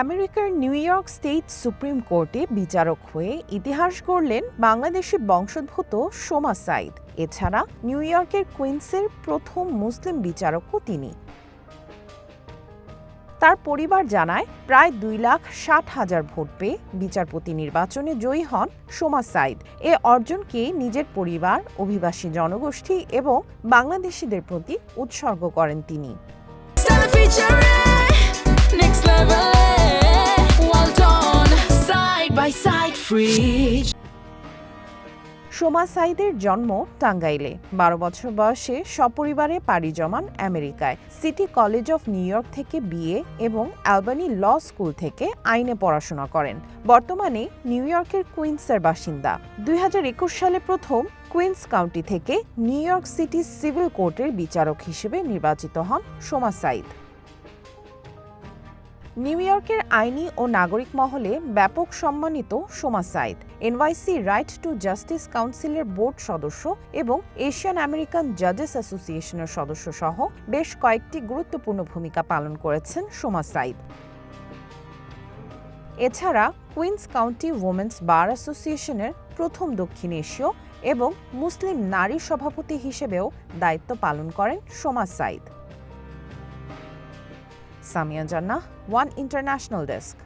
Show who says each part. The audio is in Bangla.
Speaker 1: আমেরিকার নিউ ইয়র্ক স্টেট সুপ্রিম কোর্টে বিচারক হয়ে ইতিহাস গড়লেন বাংলাদেশি বংশোদ্ভূত সোমা সাইদ এছাড়া নিউ ইয়র্কের কুইন্সের প্রথম মুসলিম বিচারকও তিনি। তার পরিবার জানায়, প্রায় দুই লাখ ষাট হাজার ভোট পেয়ে বিচারপতি নির্বাচনে জয়ী হন সোমা সাইদ এ অর্জনকে নিজের পরিবার, অভিবাসী জনগোষ্ঠী এবং বাংলাদেশিদের প্রতি উৎসর্গ করেন তিনি। সোমা সাইদের জন্ম টাঙ্গাইলে। বারো বছর বয়সে সপরিবারে পাড়ি জমান আমেরিকায়। City College of New York থেকে বিএ এবং অ্যালবানি ল স্কুল থেকে আইনে পড়াশোনা করেন। বর্তমানে নিউ ইয়র্কের কুইন্সের বাসিন্দা। দুই হাজার একুশ সালে প্রথম কুইন্স কাউন্টি থেকে নিউ ইয়র্ক সিটি সিভিল কোর্টের বিচারক হিসেবে নির্বাচিত হন সোমা সাইদ নিউ ইয়র্কের আইনি ও নাগরিক মহলে ব্যাপক সম্মানিত Soma Saeed NYC right to justice কাউন্সিলের বোর্ড সদস্য এবং এশিয়ান আমেরিকান জাজেস অ্যাসোসিয়েশনের সদস্য সহ বেশ কয়েকটি গুরুত্বপূর্ণ ভূমিকা পালন করেছেন সোমা সাইদ এছাড়া কুইন্স কাউন্টি ওমেন্স বার অ্যাসোসিয়েশনের প্রথম দক্ষিণ এশীয় এবং মুসলিম নারী সভাপতি হিসেবেও দায়িত্ব পালন করেন Soma Saeed Samia Janna, One International Desk.